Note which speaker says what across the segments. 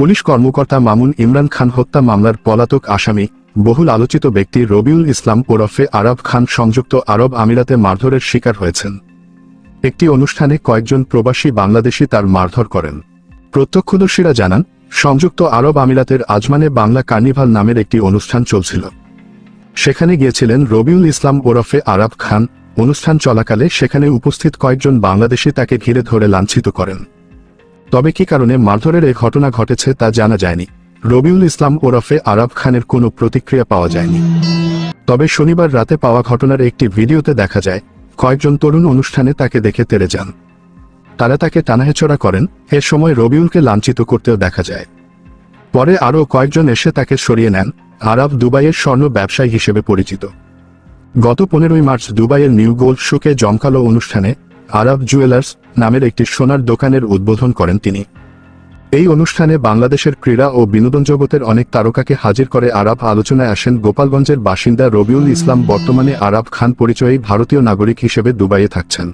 Speaker 1: Police কর্মকর্তা মামুন ইমরান খান হত্যা মামলার পলাতক আসামি, বহুল আলোচিত ব্যক্তি রবিউল ইসলাম ওরফে আরব খান সংযুক্ত আরব আমিরাতে মারধরের শিকার হয়েছেন। একটি অনুষ্ঠানে কয়েকজন প্রবাসী বাংলাদেশি তার মারধর করেন। প্রত্যক্ষদর্শীরা জানান, সংযুক্ত আরব আমিরাতের আজমানে বাংলা কার্নিভাল নামের একটি অনুষ্ঠান চলছিল। সেখানে গিয়েছিলেন রবিউল ইসলাম ওরফে আরব খান। অনুষ্ঠান চলাকালে সেখানে উপস্থিত কয়েকজন বাংলাদেশি তাকে ঘিরে ধরে লাঞ্ছিত করেন। তবে কি কারণে মারধরের এ ঘটনা ঘটেছে তা জানা যায়নি। রবিউল ইসলাম ওরফে আরব খানের কোনো প্রতিক্রিয়া পাওয়া যায়নি। তবে শনিবার রাতে পাওয়া ঘটনার একটি ভিডিওতে দেখা যায়, কয়েকজন তরুণ অনুষ্ঠানে তাকে দেখে তেরে যান। তারা তাকে টানাহেচড়া করেন, এ সময় রবিউলকে লাঞ্ছিত করতেও দেখা যায়। পরে আরও কয়েকজন এসে তাকে সরিয়ে নেন আরব দুবাইয়ের স্বর্ণ ব্যবসায়ী হিসেবে পরিচিত। গত পনেরোই মার্চ দুবাইয়ের নিউ গোল্ড শুকে জমকালো অনুষ্ঠানে আরব জুয়েলার্স নামের একটি সোনার দোকানের উদ্বোধন করেন তিনি। এই অনুষ্ঠানে বাংলাদেশের ক্রীড়া ও বিনোদন জগতের অনেক তারকাকে হাজির করে আরব আলোচনায় আসেন গোপালগঞ্জের বাসিন্দা রবিউল ইসলাম, বর্তমানে আরব খান পরিচয়ী ভারতীয় নাগরিক হিসেবে দুবাইয়ে থাকছেন।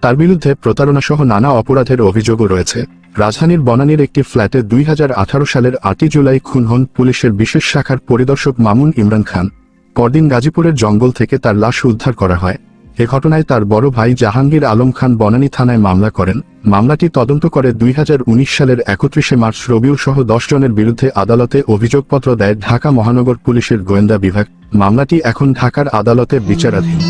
Speaker 1: তার বিরুদ্ধে প্রতারণাসহ নানা অপরাধের অভিযোগও রয়েছে। রাজধানীর বনানীর একটি ফ্ল্যাটে দুই হাজার আঠারো সালের আটই জুলাই খুন হন পুলিশের বিশেষ শাখার পরিদর্শক মামুন ইমরান খান। পরদিন গাজীপুরের জঙ্গল থেকে তার লাশ উদ্ধার করা হয়। এ ঘটনায় তার বড় ভাই জাহাঙ্গীর আলম খান বনানী থানায় মামলা করেন। মামলাটি তদন্ত করে দুই হাজার উনিশ সালের একত্রিশে মার্চ রবিউ সহ দশ জনের বিরুদ্ধে আদালতে অভিযোগপত্র দেয় ঢাকা মহানগর পুলিশের গোয়েন্দা বিভাগ। মামলাটি এখন ঢাকার আদালতে বিচারাধীন।